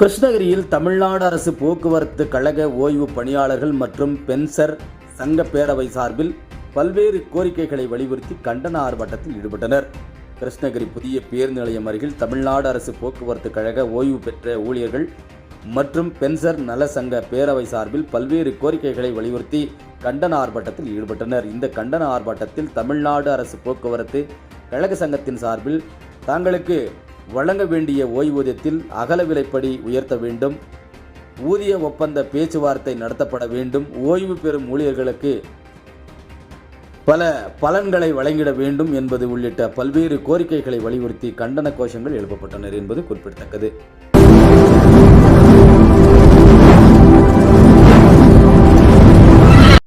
கிருஷ்ணகிரியில் தமிழ்நாடு அரசு போக்குவரத்து கழக ஓய்வு பணியாளர்கள் மற்றும் பென்சர் சங்க பேரவை சார்பில் பல்வேறு கோரிக்கைகளை வலியுறுத்தி கண்டன ஆர்ப்பாட்டத்தில் ஈடுபட்டனர். கிருஷ்ணகிரி புதிய பேருந்து நிலையம் அருகில் தமிழ்நாடு அரசு போக்குவரத்து கழக ஓய்வு பெற்ற ஊழியர்கள் மற்றும் பென்சர் நல சங்க பேரவை சார்பில் பல்வேறு கோரிக்கைகளை வலியுறுத்தி கண்டன ஆர்ப்பாட்டத்தில் ஈடுபட்டனர். இந்த கண்டன ஆர்ப்பாட்டத்தில் தமிழ்நாடு அரசு போக்குவரத்து கழக சங்கத்தின் சார்பில் தாங்களுக்கு வழங்க வேண்டிய ஓய்வூதியத்தில் அகல விலைப்படி உயர்த்த வேண்டும். ஊதிய ஒப்பந்த பேச்சுவார்த்தை நடத்தப்பட வேண்டும். ஓய்வு பெறும் ஊழியர்களுக்கு பல பலன்களை வழங்கிட வேண்டும் என்பது உள்ளிட்ட பல்வேறு கோரிக்கைகளை வலியுறுத்தி கண்டன கோஷங்கள் எழுப்பப்பட்டனர் என்பது குறிப்பிடத்தக்கது.